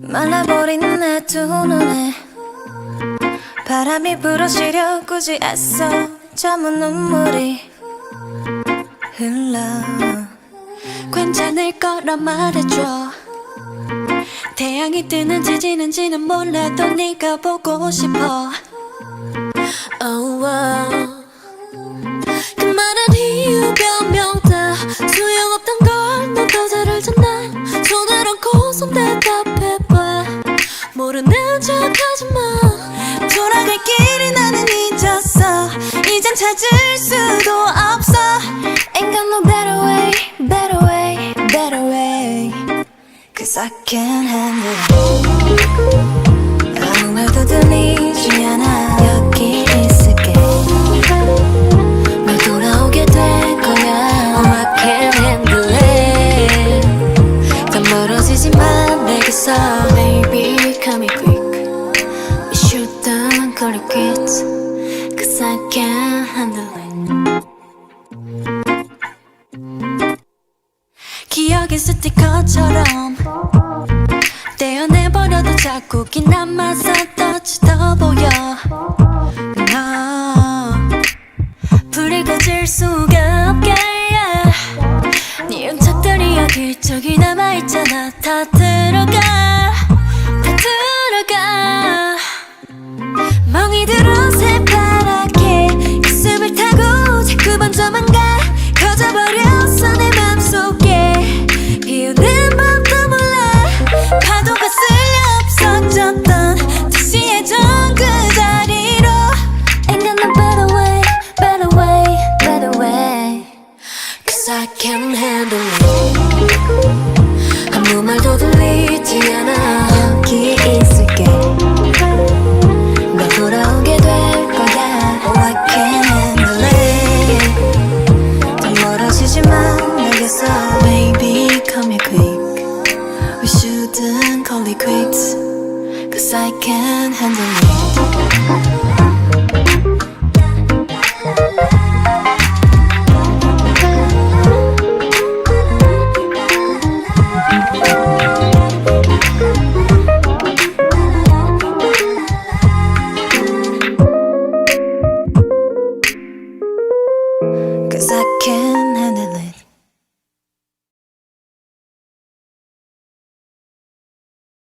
말라버린 내 두 눈에 바람이 불어시려 굳이 애써 잠은 눈물이 흘러. 괜찮을 거라 말해줘. 태양이 뜨는지 지는지는 몰라도 네가 보고 싶어 oh. 그 말은 이유 변명 다. 소용없던 걸넌더 잘 알잖아. 손을 얹고 손 대답해봐. 모르는 척 하지마. 돌아갈 길을 나는 잊었어. 이젠 찾을 수도 없어. Ain't got no better way, better way, better way. Cause I can't handle it. 아무 말도 들리지 않아 handle it 기억의 스티커처럼 떼어내버려도 긴 남아서 떠지더 보여. 너 불이 꺼질 수가 없게 yeah. 네 흔적들이 여기저기 남아있잖아. 다 들어가 다 들어가. 멍이 들어 the wall.